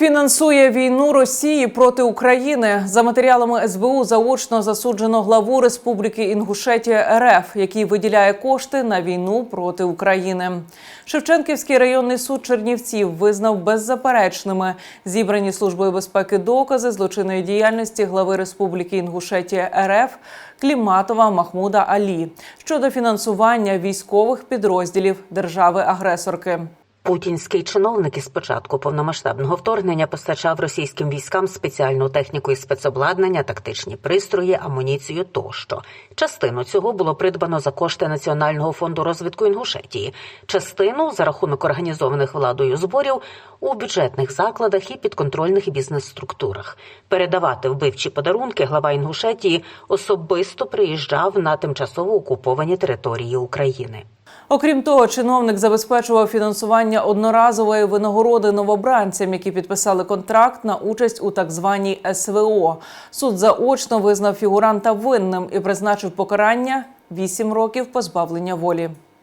Фінансує війну Росії проти України за матеріалами СБУ заочно засуджено главу Республіки Інгушетія РФ, який виділяє кошти на війну проти України. Шевченківський районний суд Чернівців визнав беззаперечними зібрані службою безпеки докази злочинної діяльності глави Республіки Інгушетія РФ Кліматова Махмуда Алі щодо фінансування військових підрозділів держави-агресорки. Путінський чиновник із початку повномасштабного вторгнення постачав російським військам спеціальну техніку і спецобладнання, тактичні пристрої, амуніцію тощо. Частину цього було придбано за кошти Національного фонду розвитку Інгушетії, частину за рахунок організованих владою зборів у бюджетних закладах і підконтрольних бізнес-структурах. Передавати вбивчі подарунки глава Інгушетії особисто приїжджав на тимчасово окуповані території України. Окрім того, чиновник забезпечував фінансування одноразової винагороди новобранцям, які підписали контракт на участь у так званій СВО. Суд заочно визнав фігуранта винним і призначив покарання 8 років позбавлення волі.